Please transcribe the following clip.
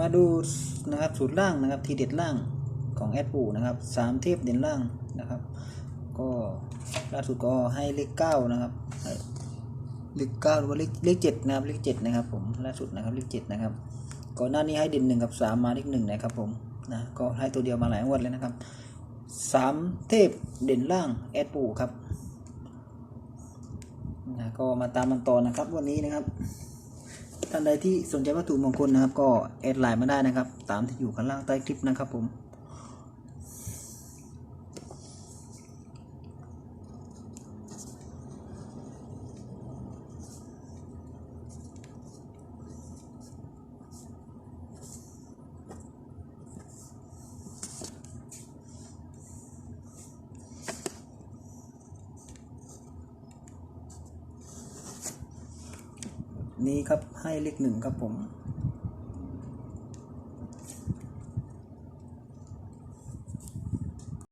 มาดูนะครับสูตรล่างนะครับ ทีเด็ดล่างของแอดปูนะครับสามเทพเด่นล่างนะครับ ก็ล่าสุดก็ให้เลขเก้านะครับเลขเก้าหรือว่าเลขเลขเจ็ดนะครับเลขเจ็ดนะครับผมล่าสุดนะครับเลขเจ็ดนะครับก่อนหน้านี้ให้เด่นหนึ่งกับสามมาเลขหนึ่งนะครับผมนะก็ให้ตัวเดียวมาหลายงวดเลยนะครับสามเทพเด่นล่างแอดปูครับนะก็มาตามมันต่อนะครับวันนี้นะครับ ท่านใดที่สนใจวัตถุมงคลนะครับ ก็แอดไลน์มาได้นะครับ ตามที่อยู่ข้างล่างใต้คลิปนะครับผม นี่ครับให้เลขหนึ่งครับผม